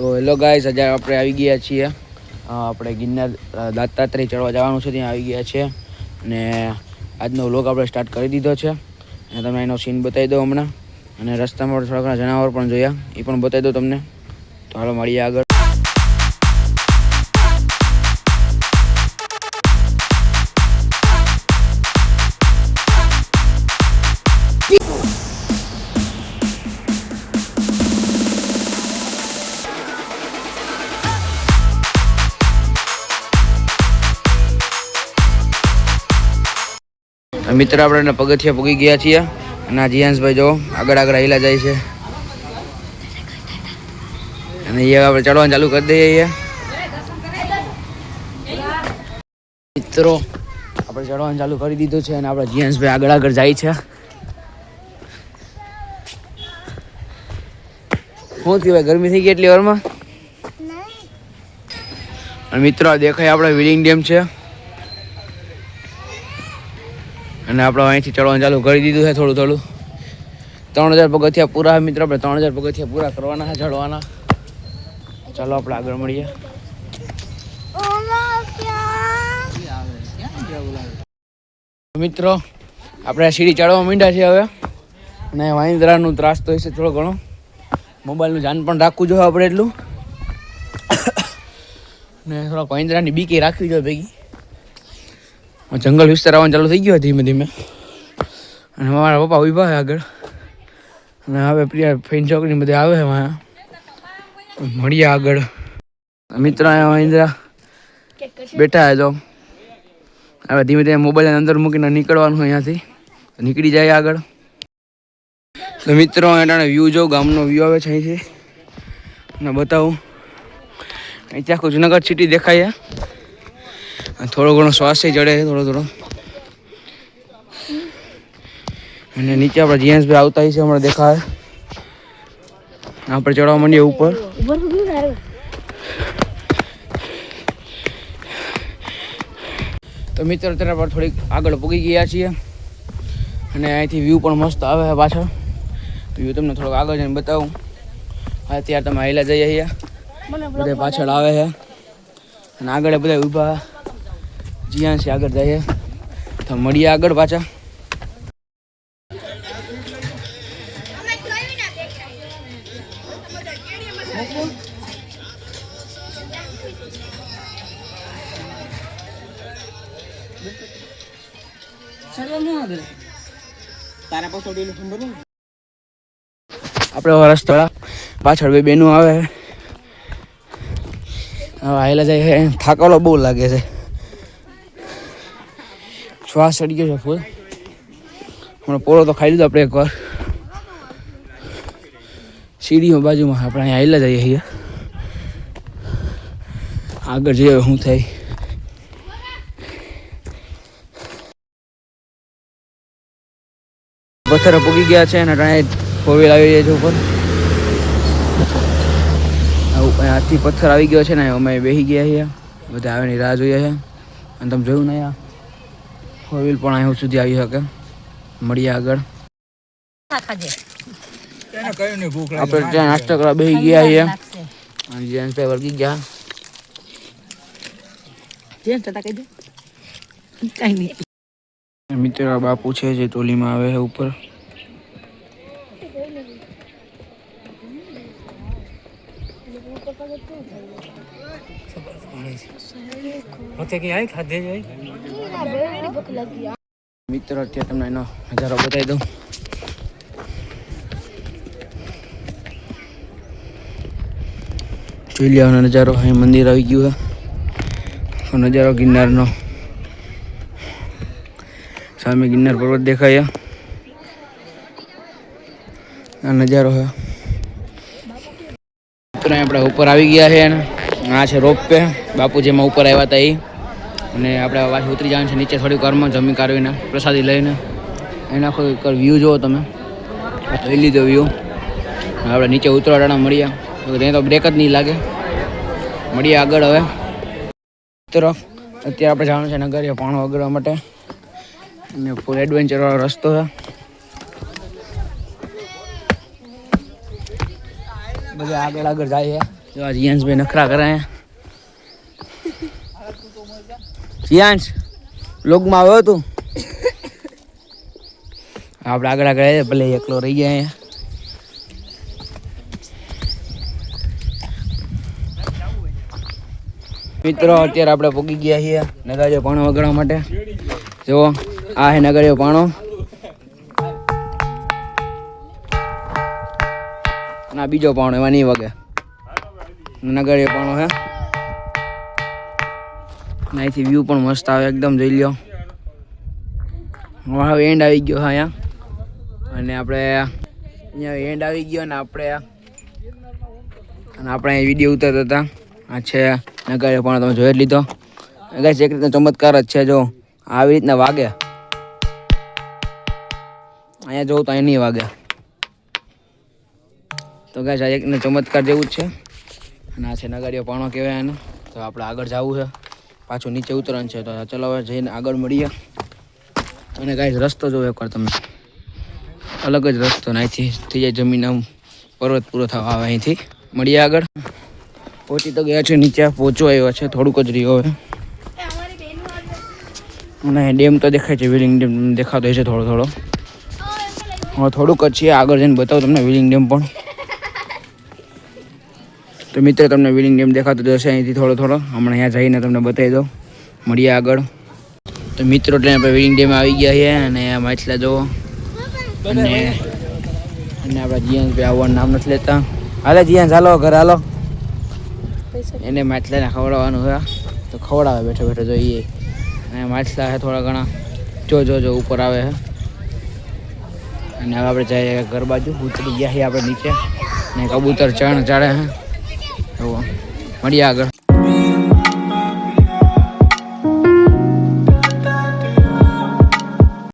તો hello guys, આજે આપણે આવી ગયા છીએ. આપણે ગિરનાર દત્તાત્રેય ચડવા જવાનું છે, ત્યાં આવી ગયા છીએ. અને આજનો વ્લોગ આપણે સ્ટાર્ટ કરી દીધો છે. અને તમને એનો સીન બતાવી દઉં હમણાં. અને રસ્તામાં થોડા ઘણા જનાવર પણ જોયા. એ પણ બતાવી દઉં તમને. તો હાલો મળીએ આગળ. મિત્ર આપણે પગથિયા પૂગી ગયા છીએ. અને આ જીયાંશભાઈ જો આગળ આગળ હેલા જાય છે. અને એ આપણે ચડવાનું ચાલુ કરી દઈએ મિત્રો આપણે ચડવાનું ચાલુ કરી દીધું છે અને આપણા જીયાંશભાઈ આગળ આગળ જાય છે. શું થયું ભાઈ ગરમી થઈ ગઈ એટલી વારમાં? અને મિત્રો દેખાય આપણે વિલિંગ ડેમ છે. અને આપણે અહીંથી ચડવાનું ચાલુ કરી દીધું છે થોડું થોડું. ત્રણ હજાર પગથિયા પૂરા મિત્રો, આપણે ત્રણ હજાર પગથિયા પૂરા કરવાના છે, ચડવાના. ચાલો આપણે આગળ મળીએ. મિત્રો, આપણે સીડી ચડવા માંડ્યા છે હવે. અને વાંદરાનું ત્રાસ તો હશે થોડો ઘણો. મોબાઈલનું ધ્યાન પણ રાખવું જોઈએ આપણે એટલું. ને થોડાક વાંદરાની બીકે રાખવી જોઈએ ભેગી. જંગલ વિસ્તાર આવવાનું ચાલુ થઈ ગયો ધીમે ધીમે. અને મારા પપ્પા ઊભા હોય આગળ. અને હવે પ્રિયા ફેન છોકરી બધા આવે છે વાં મળીએ આગળ. મિત્ર ઇન્દ્રા. બેઠા હે તો. હવે ધીમે ધીમે મોબાઈલ અંદર મૂકીને નીકળવાનું અહીંયાથી. નીકળી જાય આગળ. તો મિત્રો એટાણે વ્યૂ જો, ગામનો વ્યૂ આવે છે અહીંથી. અને બતાવું. અહીંથી આખું જુનાગઢ સિટી દેખાય થોડો ઘણો શ્વાસ ચડે છે થોડો થોડો. અને નીચે આપણે જીએન્સભાઈ આવતા હશે હમણાં દેખાય. આપણે ચડવા માંડીએ ઉપર. તો મિત્ર અત્યારે આપણે થોડીક આગળ પૂગી ગયા છીએ. અને અહીંથી વ્યૂ પણ મસ્ત આવે છે પાછળ. વ્યૂ તમને થોડોક આગળ જઈને બતાવું. અત્યારે તમે હાઈલા જઈએ અહીંયા બધા પાછળ આવે છે. અને આગળ બધા ઊભા જીયાન છે આગળ જઈએ તો મળીએ આગળ પાછા. આપણે રસ્તા પાછળ બે બેનું આવે. હવે આવેલા જાય થાકલો બહુ લાગે છે. શ્વાસ ચડી ગયો છે ફૂલ હમણાં પોળો તો ખાઈ લીધો આપણે એકવાર. સીડીમાં બાજુમાં આપણે અહીંયા આવેલા જઈએ અહીંયા આગળ જઈએ શું થાય. પથ્થર પૂગી ગયા છે અને ટાણે ફોર વ્હીલ આવી જાય છે ઉપર. આવું હાથી પથ્થર આવી ગયો છે ને અમે બેસી ગયા છીએ. બધા આવીને રાહ જોઈએ છે. અને તમે જોયું ને આ ફોર વ્હીલ પણ અહીં સુધી આવી શકે. મળીએ આગળ. આપણે ત્યાં નાસ્તો કરવા બે ગયા છીએ. અને જેન્ટ્સભાઈ વળગી ગયા. મિત્ર આ બાપુ છે જે ટોલીમાં આવે છે ઉપર. મિત્ર, અત્યારે તમને એનો નજારો બતાવી દઉં. જોઈ લેવાનો નજારો અહીં મંદિર આવી ગયું છે. નજારો ગિરનારનો. સામે ગિરનાર પર્વત દેખાય આ નજારો છે. મિત્રો આપણે ઉપર આવી ગયા છે આ છે રોપ પે. બાપુ જેમાં ઉપર આવ્યા હતા એ અને આપણે પાછું ઉતરી જવાનું છે નીચે થોડીક વારમાં જમી કાઢવીને, પ્રસાદી લઈને. એના કોઈ વ્યૂ જુઓ તમે. લઈ લીધો વ્યૂ આપણે નીચે ઉતરવાના મળ્યા ત્યાં તો બ્રેક જ નહીં લાગે. મળીએ આગળ હવે. મિત્રો, અત્યારે આપણે જવાનું છે નગરિયા પાણો વગરવા માટે. અને ફૂલ એડવેન્ચરવાળો રસ્તો છે. બધા આગળ આગળ જાય જો આ જીયાંશભાઈ નખરા કરે જીયાંશ લોગમાં આવ્યો તું? આપણે આગળ આગળ આવીએ, ભલે એકલો રહી જાય મિત્રો અત્યારે આપણે પોગી ગયા છીએ નગારીઓ પાણો વગાડવા માટે. જુઓ આ હે નગારીઓ પાણો. ના બીજો પાણો, એમાં નહીં વગે. એ પાણો હે. અને અહીંથી વ્યૂ પણ મસ્ત આવે, એકદમ જોઈ લ્યો. હવે એન્ડ આવી ગયો હા અહીંયા. અને આપણે અહીંયા એન્ડ આવી ગયો ને આપણે અને આપણે અહીં વીડિયો ઉતરતા હતા. આ છે નગર પણ, તમે જોઈ જ લીધો. ગાઈસ એક રીતનો ચમત્કાર જ છે, જો, આવી રીતના વાગે. અહીંયા જોઉં તો અહીં નહીં વાગે. તો ગાય આ એકને ચમત્કાર જેવું જ છે. અને આ છે નગાડીઓ પાણો કહેવાય એને તો આપણે આગળ જવું છે. પાછું નીચે ઉતરણ છે. તો ચલો હવે જઈને આગળ મળીએ. અને ગાય રસ્તો જોવો એકવાર તમે. અલગ જ રસ્તો અહીંથી થઈ જાય જમીન આમ પર્વત પૂરો થવા આવે અહીંથી. મળીએ આગળ. પહોંચી તો ગયા છે નીચે. પહોંચો આવ્યો છે. થોડુંક જ રહ્યો હવે. અને ડેમ તો દેખાય છે. વિલિંગ ડેમ દેખાતો હશે થોડો થોડો. હવે થોડુંક જ છે. આગળ જઈને બતાવું તમને વિલિંગ ડેમ પણ. તો મિત્ર, તમને વિલિંગ ડેમ દેખાતો જશે અહીંથી થોડો થોડો. હમણાં અહીંયા જઈને તમને બતાવી દઉં. મળીએ આગળ. તો મિત્રો, એટલે આપણે વિલિંગ ડેમ આવી ગયા છે અને માછલા જુઓ. અને અને આપણા જીયાનભાઈ આવવાનું નામ નથી લેતા. હાલે જીયાન ચાલો ઘર હાલો. એને માછલાને ખવડાવવાનું હોય તો ખવડાવે, બેઠો બેઠો જોઈએ. અને માછલા છે થોડા ઘણા. જો જો જો, ઉપર આવે છે. અને હવે આપણે જઈએ ઘર બાજુ. ઉતરી ગયા છીએ આપણે નીચે. ને કબૂતર ચણ ચડે છે. જુઓ મળીએ આગળ.